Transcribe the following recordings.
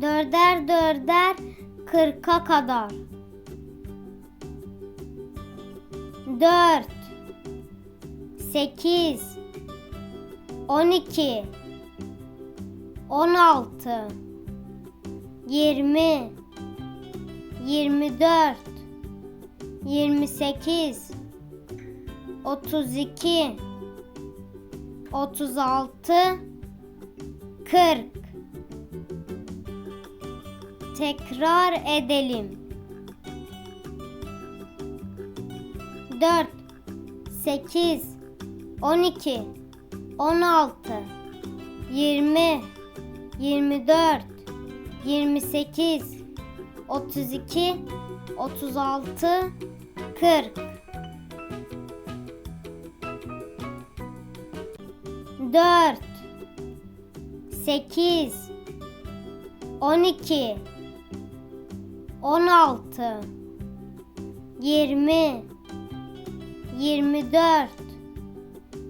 Dörder dörder kırka kadar. Dört. Sekiz. On iki. On altı. Yirmi. Yirmi dört. Yirmi sekiz. Otuz iki. Otuz altı. Kırk. Tekrar edelim. 4 8 12 16 20 24 28 32 36 40 4 8 12 16 20 24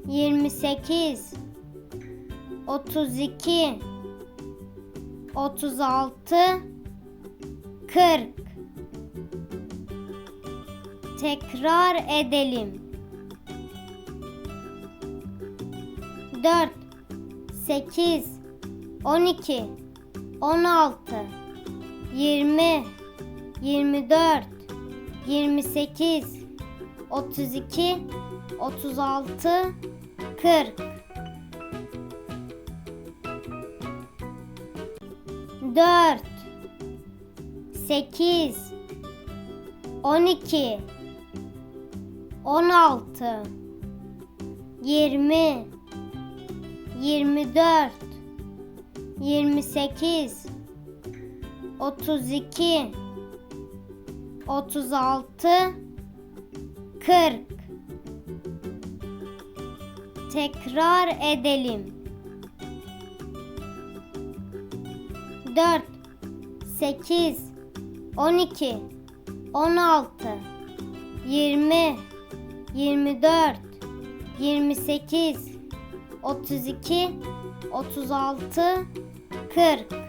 28 32 36 40 Tekrar edelim. 4 8 12 16 20 24 28 32 36 40 4 8 12 16 20 24 28 32 36 40 Tekrar edelim. 4 8 12 16 20 24 28 32 36 40